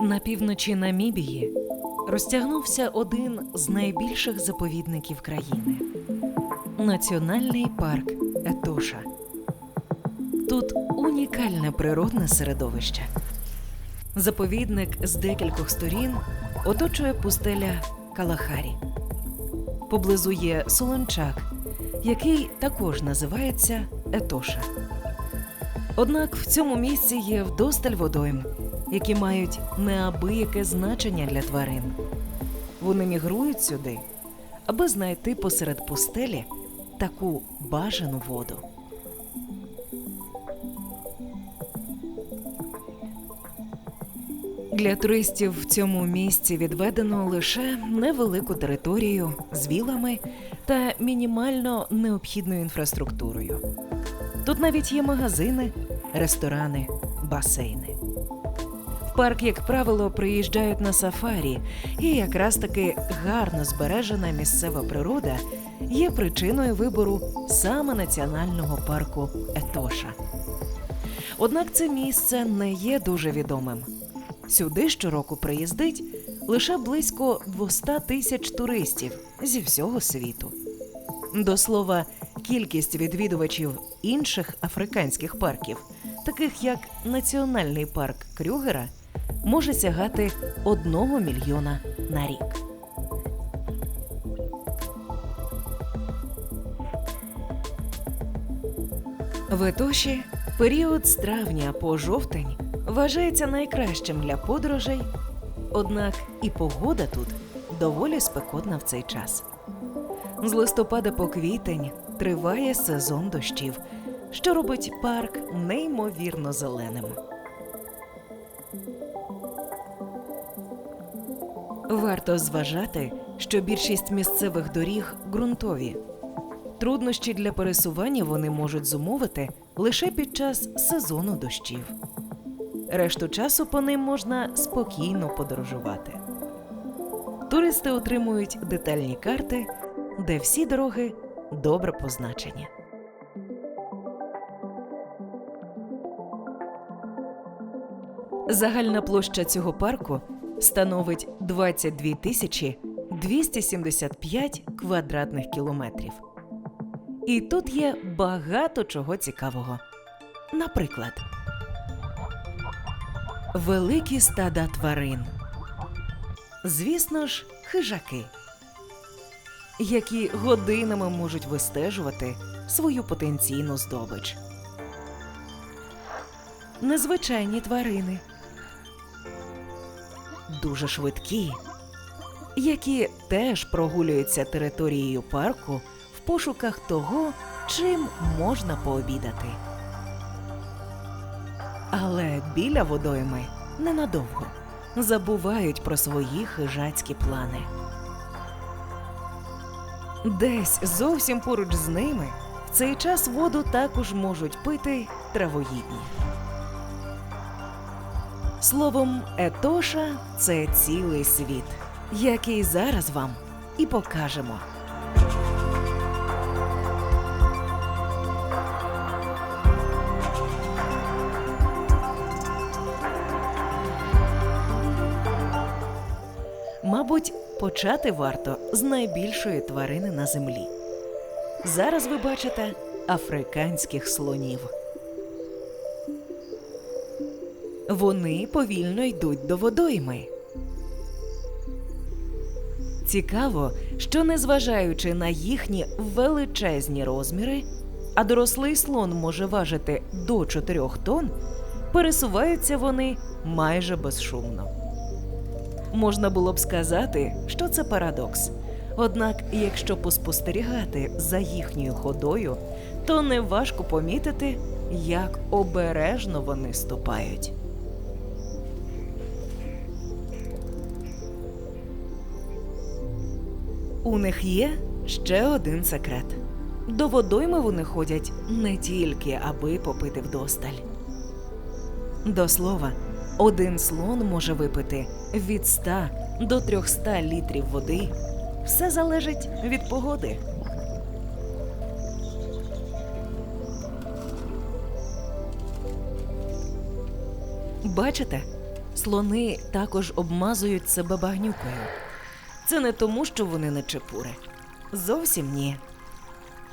На півночі Намібії розтягнувся один з найбільших заповідників країни Національний парк Етоша. Тут унікальне природне середовище. Заповідник з декількох сторін оточує пустеля Калахарі. Поблизу є Солончак, який також називається Етоша. Однак в цьому місці є вдосталь водойм, які мають неабияке значення для тварин. Вони мігрують сюди, аби знайти посеред пустелі таку бажану воду. Для туристів в цьому місці відведено лише невелику територію з вілами та мінімально необхідною інфраструктурою. Тут навіть є магазини, ресторани, басейни. В парк, як правило, приїжджають на сафарі, і якраз таки гарно збережена місцева природа є причиною вибору саме національного парку Етоша. Однак це місце не є дуже відомим. Сюди щороку приїздить лише близько 200 тисяч туристів зі всього світу. До слова, кількість відвідувачів інших африканських парків, таких як Національний парк Крюгера, може сягати 1 мільйона на рік. В Етоші період з травня по жовтень вважається найкращим для подорожей, однак і погода тут доволі спекотна в цей час. З листопада по квітень триває сезон дощів, що робить парк неймовірно зеленим. Варто зважати, що більшість місцевих доріг ґрунтові. Труднощі для пересування вони можуть зумовити лише під час сезону дощів. Решту часу по ним можна спокійно подорожувати. Туристи отримують детальні карти, де всі дороги добре позначені. Загальна площа цього парку становить 22 тисячі 275 квадратних кілометрів. І тут є багато чого цікавого. Наприклад, великі стада тварин. Звісно ж, хижаки, які годинами можуть вистежувати свою потенційну здобич. Незвичайні тварини. Дуже швидкі, які теж прогулюються територією парку в пошуках того, чим можна пообідати. Але біля водойми ненадовго забувають про свої хижацькі плани. Десь зовсім поруч з ними в цей час воду також можуть пити травоїдні. Словом, Етоша це цілий світ, який зараз вам і покажемо. Мабуть, почати варто з найбільшої тварини на землі. Зараз ви бачите африканських слонів. Вони повільно йдуть до водойми. Цікаво, що незважаючи на їхні величезні розміри, а дорослий слон може важити до 4 тонн, пересуваються вони майже безшумно. Можна було б сказати, що це парадокс. Однак, якщо поспостерігати за їхньою ходою, то неважко помітити, як обережно вони ступають. У них є ще один секрет. До водойми вони ходять не тільки аби попити вдосталь. До слова, один слон може випити від 100 до 300 літрів води. Все залежить від погоди. Бачите, слони також обмазують себе багнюкою. Це не тому, що вони не чепури. Зовсім ні.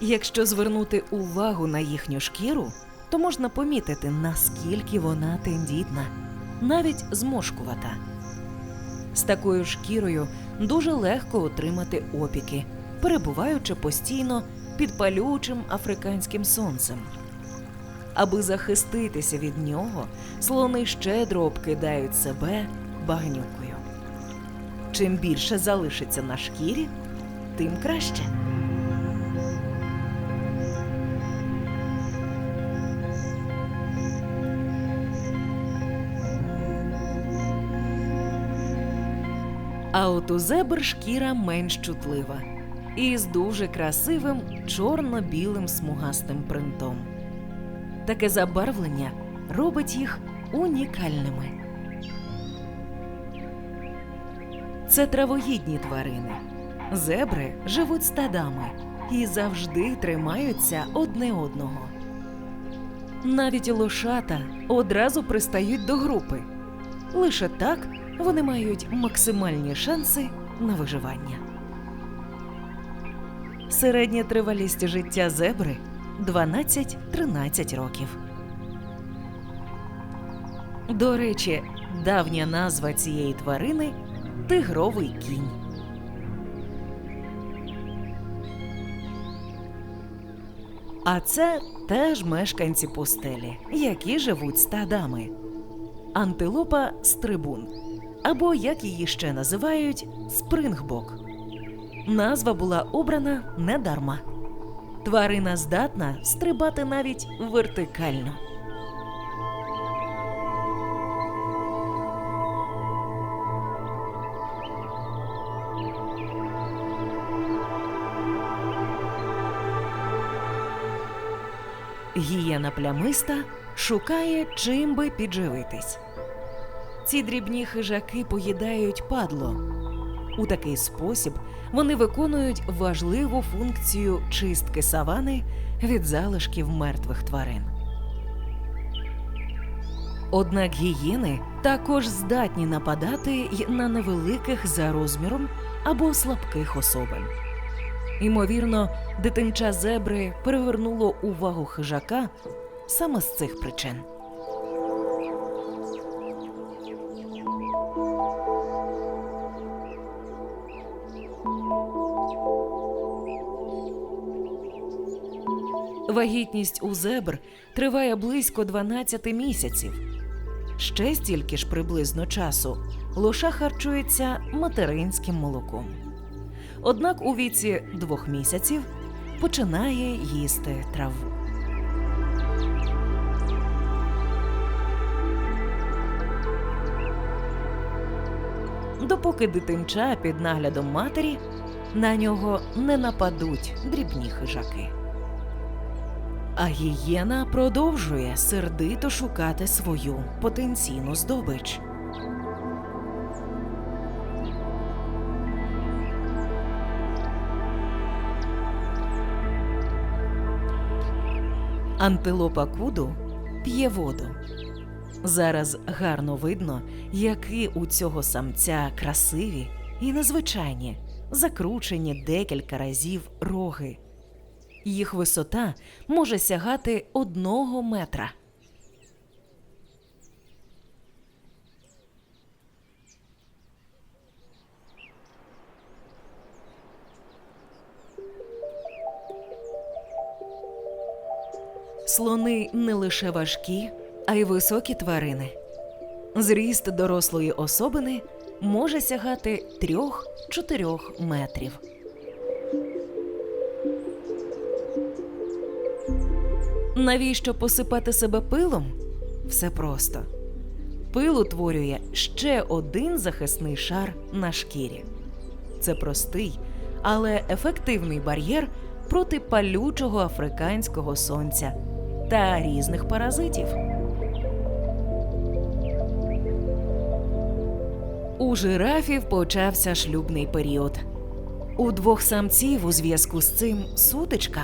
Якщо звернути увагу на їхню шкіру, то можна помітити, наскільки вона тендітна, навіть зморшкувата. З такою шкірою дуже легко отримати опіки, перебуваючи постійно під палючим африканським сонцем. Аби захиститися від нього, слони щедро обкидають себе багнюкою. Чим більше залишиться на шкірі, тим краще. А от у зебр шкіра менш чутлива і з дуже красивим чорно-білим смугастим принтом. Таке забарвлення робить їх унікальними. Це травоїдні тварини. Зебри живуть стадами і завжди тримаються одне одного. Навіть лошата одразу пристають до групи. Лише так вони мають максимальні шанси на виживання. Середня тривалість життя зебри 12-13 років. До речі, давня назва цієї тварини тигровий кінь. А це теж мешканці пустелі, які живуть стадами. Антилопа стрибун, або як її ще називають, спрингбок. Назва була обрана недарма. Тварина здатна стрибати навіть вертикально. Гієна плямиста шукає чим би підживитись. Ці дрібні хижаки поїдають падло. У такий спосіб вони виконують важливу функцію чистки савани від залишків мертвих тварин. Однак гієни також здатні нападати й на невеликих за розміром або слабких особин. Ймовірно, дитинча зебри привернуло увагу хижака саме з цих причин. Вагітність у зебр триває близько 12 місяців. Ще стільки ж приблизно часу лоша харчується материнським молоком. Однак у віці двох місяців починає їсти траву. Допоки дитинча під наглядом матері на нього не нападуть дрібні хижаки. А гієна продовжує сердито шукати свою потенційну здобич. Антилопа куду п'є воду. Зараз гарно видно, які у цього самця красиві і незвичайні, закручені декілька разів роги. Їх висота може сягати одного метра. Слони не лише важкі, а й високі тварини. Зріст дорослої особини може сягати 3-4 метрів. Навіщо посипати себе пилом? Все просто. Пил утворює ще один захисний шар на шкірі. Це простий, але ефективний бар'єр проти палючого африканського сонця та різних паразитів. У жирафів почався шлюбний період. У двох самців у зв'язку з цим сутичка.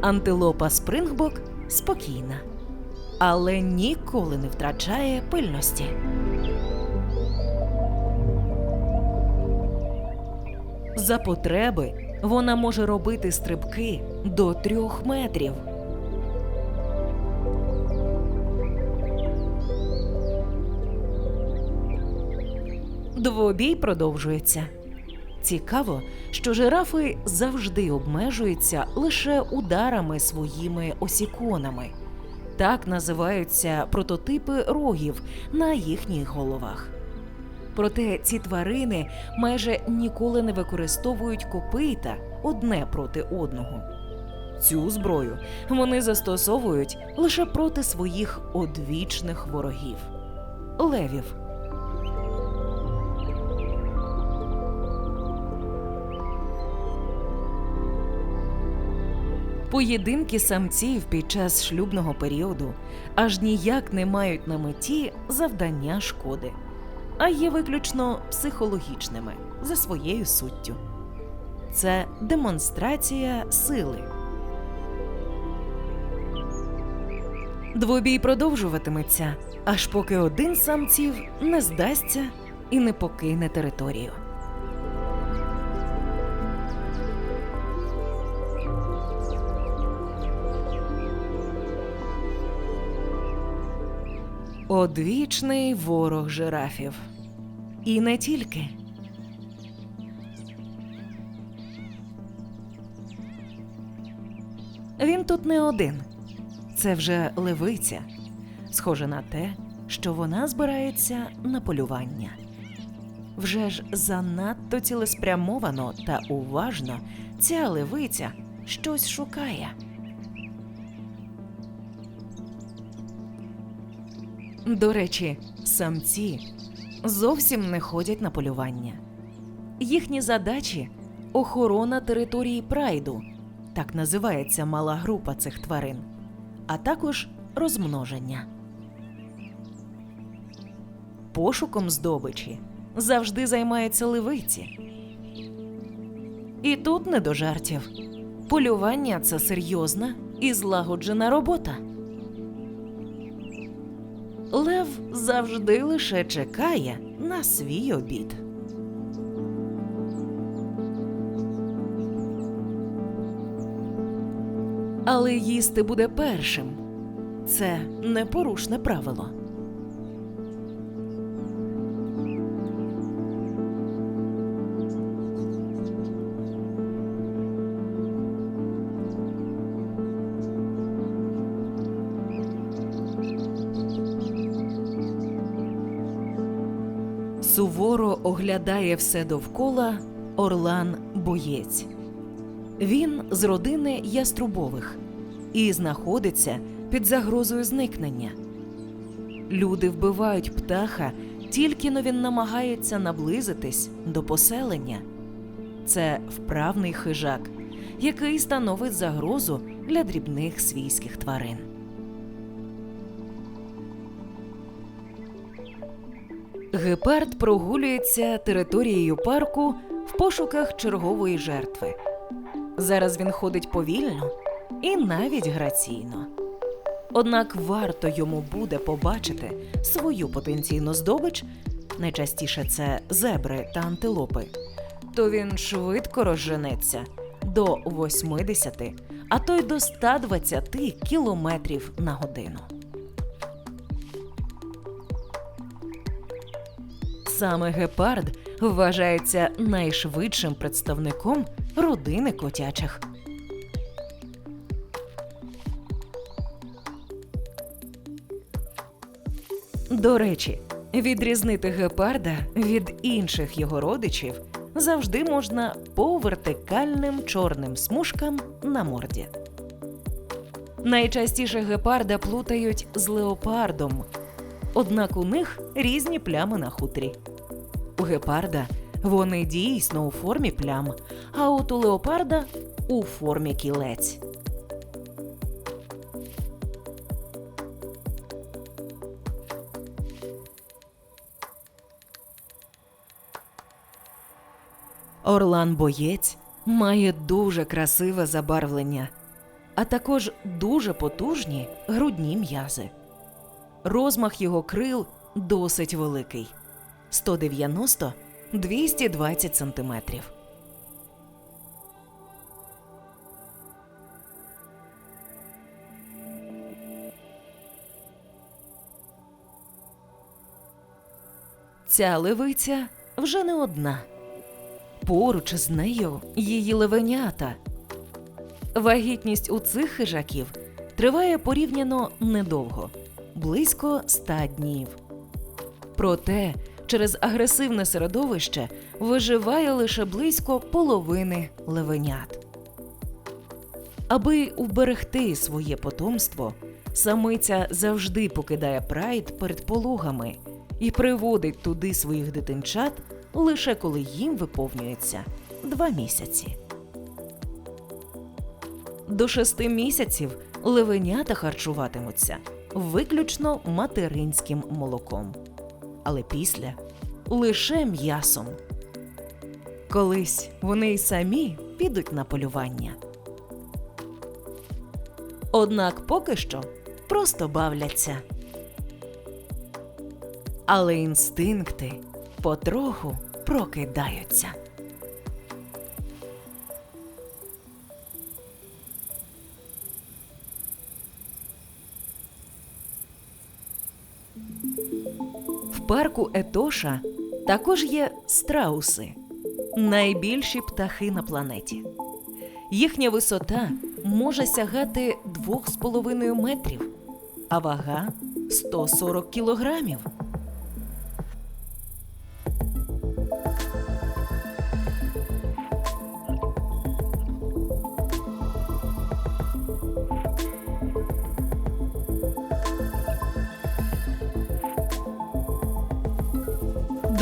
Антилопа спрингбок спокійна, але ніколи не втрачає пильності. За потреби вона може робити стрибки до трьох метрів. Двобій продовжується. Цікаво, що жирафи завжди обмежуються лише ударами своїми осіконами. Так називаються прототипи рогів на їхніх головах. Проте ці тварини майже ніколи не використовують копита одне проти одного. Цю зброю вони застосовують лише проти своїх одвічних ворогів левів. Поєдинки самців під час шлюбного періоду аж ніяк не мають на меті завдання шкоди, а є виключно психологічними за своєю суттю. Це демонстрація сили. Двобій продовжуватиметься, аж поки один самців не здасться і не покине територію. Одвічний ворог жирафів. І не тільки. Він тут не один. Це вже левиця. Схоже на те, що вона збирається на полювання. Вже ж занадто цілеспрямовано та уважно ця левиця щось шукає. До речі, самці зовсім не ходять на полювання. Їхні задачі охорона території прайду, так називається мала група цих тварин, а також розмноження. Пошуком здобичі завжди займаються ливиці. І тут не до жартів. Полювання це серйозна і злагоджена робота. Лев завжди лише чекає на свій обід. Але їсти буде першим. Це непорушне правило. Суворо оглядає все довкола Орлан Боєць. Він з родини яструбових і знаходиться під загрозою зникнення. Люди вбивають птаха, тільки но він намагається наблизитись до поселення. Це вправний хижак, який становить загрозу для дрібних свійських тварин. Гепард прогулюється територією парку в пошуках чергової жертви. Зараз він ходить повільно і навіть граційно. Однак варто йому буде побачити свою потенційну здобич, найчастіше це зебри та антилопи, то він швидко розженеться до 80, а то й до 120 кілометрів на годину. Саме гепард вважається найшвидшим представником родини котячих. До речі, відрізнити гепарда від інших його родичів завжди можна по вертикальним чорним смужкам на морді. Найчастіше гепарда плутають з леопардом, однак у них різні плями на хутрі. У гепарда вони дійсно у формі плям, а от у леопарда у формі кілець. Орлан боєць має дуже красиве забарвлення, а також дуже потужні грудні м'язи. Розмах його крил досить великий 190-220 сантиметрів. Ця левиця вже не одна. Поруч з нею її левенята. Вагітність у цих хижаків триває порівняно недовго близько 100 днів. Проте через агресивне середовище виживає лише близько половини левенят. Аби уберегти своє потомство, самиця завжди покидає прайд перед пологами і приводить туди своїх дитинчат лише коли їм виповнюється два місяці. До шести місяців левенята харчуватимуться виключно материнським молоком, але після лише м'ясом. Колись вони й самі підуть на полювання. Однак поки що просто бавляться. Але інстинкти потроху прокидаються. Парку Етоша також є страуси найбільші птахи на планеті. Їхня висота може сягати 2,5 метрів, а вага 140 кілограмів.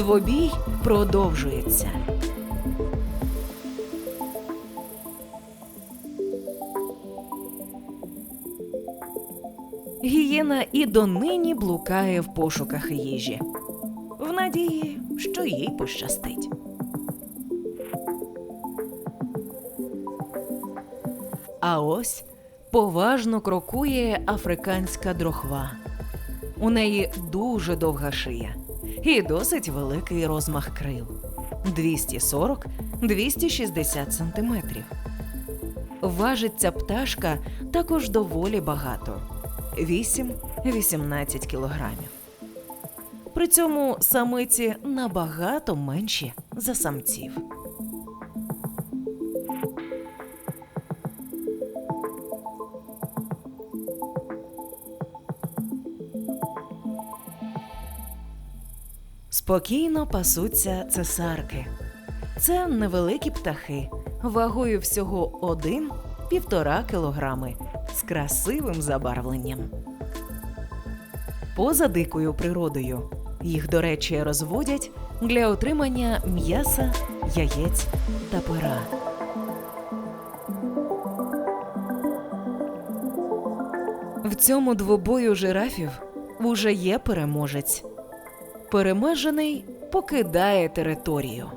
Двобій продовжується. Гієна і донині блукає в пошуках їжі, в надії, що їй пощастить. А ось поважно крокує африканська дрохва. У неї дуже довга шия і досить великий розмах крил 240-260 сантиметрів. Важить ця пташка також доволі багато 8-18 кілограмів. При цьому самиці набагато менші за самців. Спокійно пасуться цесарки. Це невеликі птахи, вагою всього 1-1,5 кілограми з красивим забарвленням. Поза дикою природою їх, до речі, розводять для отримання м'яса, яєць та пера. В цьому двобою жирафів уже є переможець. Перемежений покидає територію.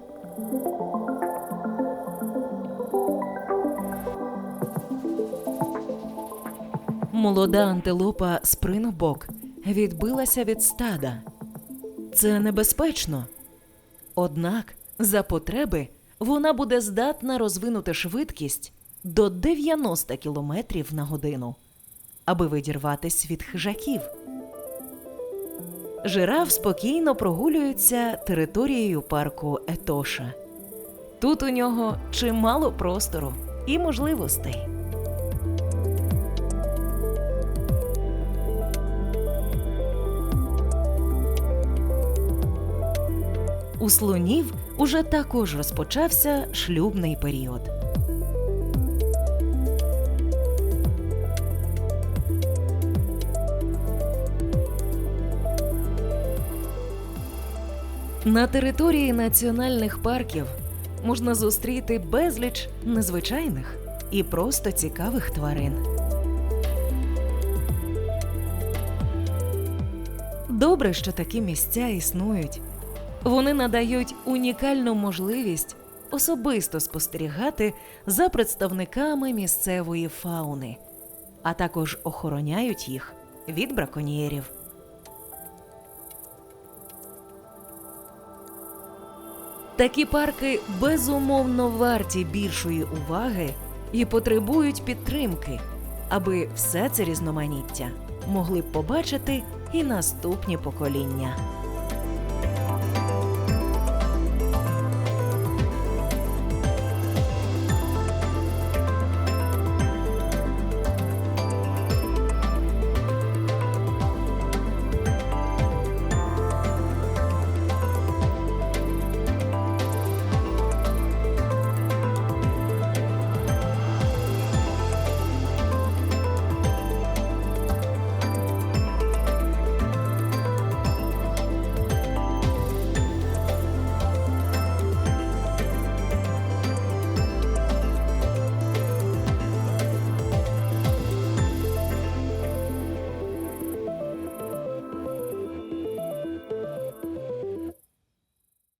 Молода антилопа спринобок відбилася від стада. Це небезпечно. Однак, за потреби, вона буде здатна розвинути швидкість до 90 км на годину, аби відірватись від хижаків. Жираф спокійно прогулюється територією парку Етоша. Тут у нього чимало простору і можливостей. У слонів уже також розпочався шлюбний період. На території національних парків можна зустріти безліч незвичайних і просто цікавих тварин. Добре, що такі місця існують. Вони надають унікальну можливість особисто спостерігати за представниками місцевої фауни а також охороняють їх від браконьєрів. Такі парки безумовно варті більшої уваги і потребують підтримки, аби все це різноманіття могли побачити і наступні покоління.